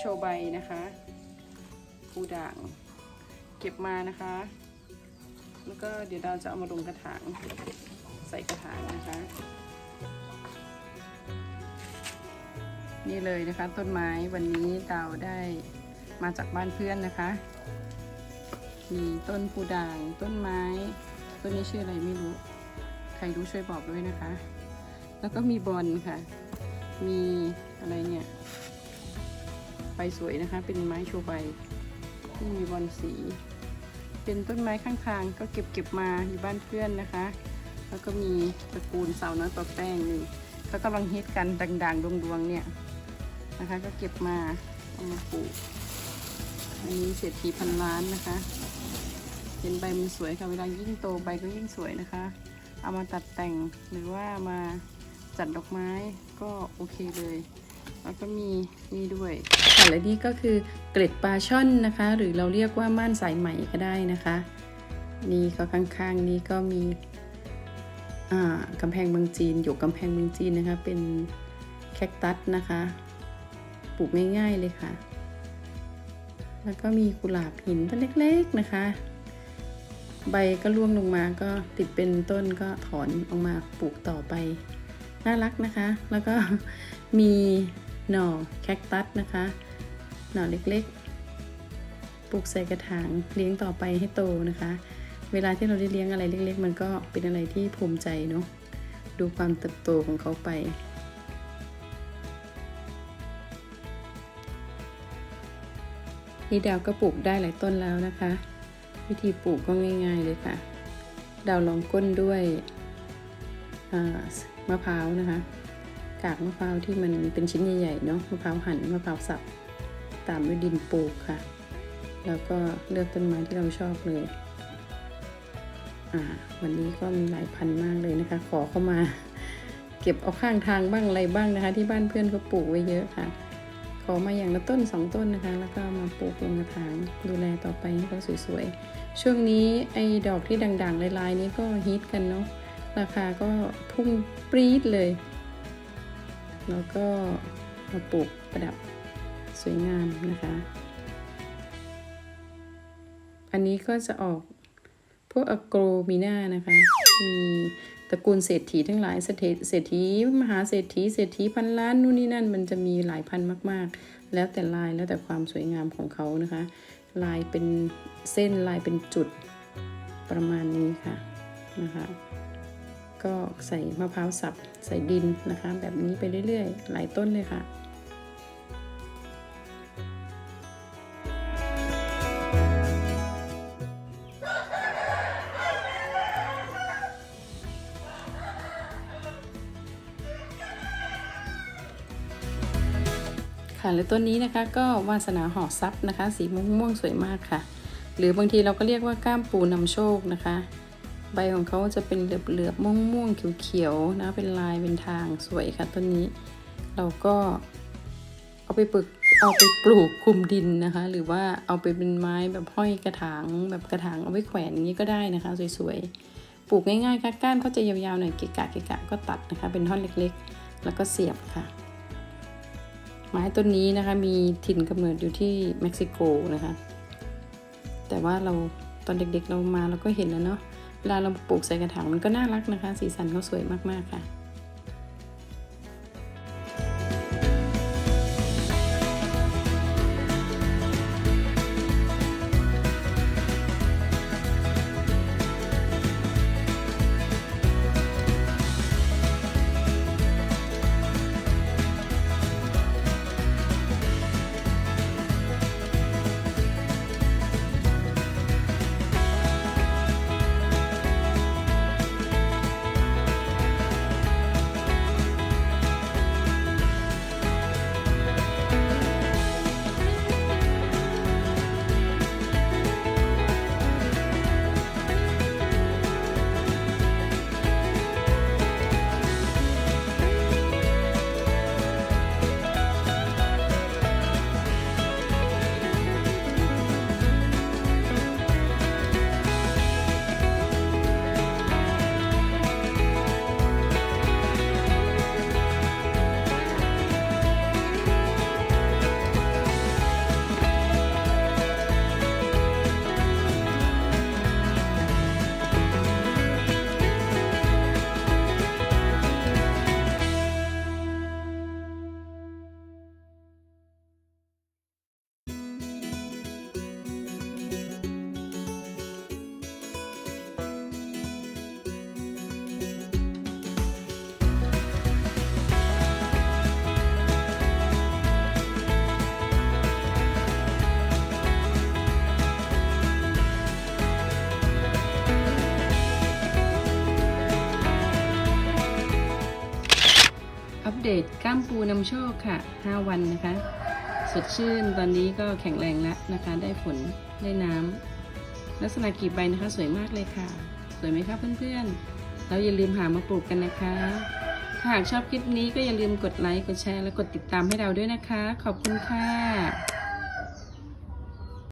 โชว์ใบนะคะปูด่าง เก็บมานะคะ แล้วก็เดี๋ยวเราจะเอามาลงกระถาง ใส่กระถางนะคะ นี่เลยนะคะต้นไม้วันนี้เราได้มาจากบ้านเพื่อนนะคะ มีต้นปูด่าง ต้นไม้ ต้นนี้ชื่ออะไรไม่รู้ ใครรู้ช่วยบอกด้วยนะคะ แล้วก็มีบอลค่ะ มีอะไรเนี่ย ใบสวยนะคะ เป็นไม้โชว์ใบที่มีบอลสี เป็นต้นไม้ข้างทางก็เก็บเก็บมาอยู่บ้านเพื่อนนะคะ แล้วก็มีตระกูลเสาวน้อยปลาแป้งนี่เขากำลังฮิตกันด่างๆดวงๆเนี่ยนะคะ ก็เก็บมาเอามาปลูกอันนี้เศรษฐีพันล้านนะคะเห็นใบมันสวยค่ะเวลายิ่งโตใบก็ยิ่งสวยนะคะ เอามาตัดแต่งหรือว่ามาจัดดอกไม้ก็โอเคเลย แล้วก็มีนี่ด้วยค่ะและนี่ก็คือเกล็ดปลาช่อนนะคะ หรือเราเรียกว่าม่านสายไหมก็ได้นะคะ นี่ก็ข้างๆ นี้ก็มีอ่ากำแพงเมืองจีนอยู่กำแพงเมืองจีนนะคะ เป็นแคคตัสนะคะ ปลูกง่ายๆเลยค่ะ แล้วก็มีกุหลาบหินต้นเล็กๆนะคะ ใบก็ร่วงลงมาก็ติดเป็นต้นก็ถอนออกมาปลูกต่อไป น่ารักนะคะ แล้วก็มี หน่อแคคตัสนะคะ หน่อเล็กๆ ปลูกใส่กระถางเลี้ยงต่อไปให้โตนะคะ เวลาที่เราได้เลี้ยงอะไรเล็ก ๆ มันก็เป็นอะไรที่ภูมิใจเนาะ ดูความเติบโตของเขาไปนี่ดาวก็ปลูกได้หลายต้นแล้วนะคะ วิธีปลูกก็ง่าย ๆ เลยค่ะ ดาวลองก้นด้วยมะพร้าวนะคะ กากมะพร้าวที่มันเป็นชิ้นใหญ่ๆเนาะมะพร้าวหั่นมะพร้าวสับตามด้วยดินปลูกค่ะ แล้วก็เลือกต้นไม้ที่เราชอบเลยอ่าวันนี้ก็มีหลายพันธุ์มากเลยนะคะ ขอเข้ามาเก็บเอาข้างทางบ้างอะไรบ้างนะคะ ที่บ้านเพื่อนเขาปลูกไว้เยอะค่ะ ขอมาอย่างละต้นสองต้นนะคะ แล้วก็มาปลูกลงกระถางดูแลต่อไปให้เขาสวยๆ ช่วงนี้ไอ้ดอกที่ด่างๆลายๆนี้ก็ฮิตกันเนาะราคาก็พุ่งปรี๊ดเลย แล้วก็มาปลูกประดับสวยงามนะคะ อันนี้ก็จะออกพวกอโกรมีนานะคะ มีตระกูลเศรษฐีทั้งหลายเศรษฐีเศรษฐีมหาเศรษฐีเศรษฐีพันล้านนู่นนี่นั่นมันจะมีหลายพันมาก ๆ แล้วแต่ลายแล้วแต่ความสวยงามของเขานะคะ ลายเป็นเส้นลายเป็นจุดประมาณนี้ค่ะนะคะ ก็ใส่มะพร้าวสับใส่ดินนะคะ แบบนี้ไปเรื่อยๆ หลายต้นเลยค่ะค่ะและต้นนี้นะคะก็วาสนาห่อซับนะคะ สีม่วงม่วงๆสวยมากค่ะ หรือบางทีเราก็เรียกว่าก้ามปูนำโชคนะคะ ใบของเขาจะเป็นเหลือบๆม่วงม่วงๆเขียวๆนะเป็นลายเป็นทางสวยค่ะต้นนี้ เราก็เอาไปปลูกเอาไปปลูกคลุมดินนะคะ หรือว่าเอาไปเป็นไม้แบบห้อยกระถางแบบกระถางเอาไว้แขวนอย่างนี้ก็ได้นะคะสวยๆปลูกง่ายๆค่ะก้านเขาจะยาวๆหน่อยเกะกะเกะกะก็ตัดนะคะ เป็นท่อนเล็กๆ แล้วก็เสียบค่ะ ไม้ต้นนี้นะคะมีถิ่นกำเนิดอยู่ที่เม็กซิโกนะคะ แต่ว่าเราตอนเด็กๆเรามาเราก็เห็นแล้วเนาะ เวลาเราปลูกใส่กระถางมันก็น่ารักนะคะ สีสันเขาสวยมากๆค่ะัปเดตก้ามปูนำโชคค่ะ 5 วันนะคะ สดชื่นตอนนี้ก็แข็งแรงแล้วนะคะ ได้ฝนได้น้ำลักษณะกีบใบนะคะ สวยมากเลยค่ะ สวยไหมคะเพื่อนๆแล้วอย่าลืมหามาปลูกกันนะคะ ถ้าหากชอบคลิปนี้ก็อย่าลืมกดไลค์กดแชร์และกดติดตามให้เราด้วยนะคะ ขอบคุณค่ะ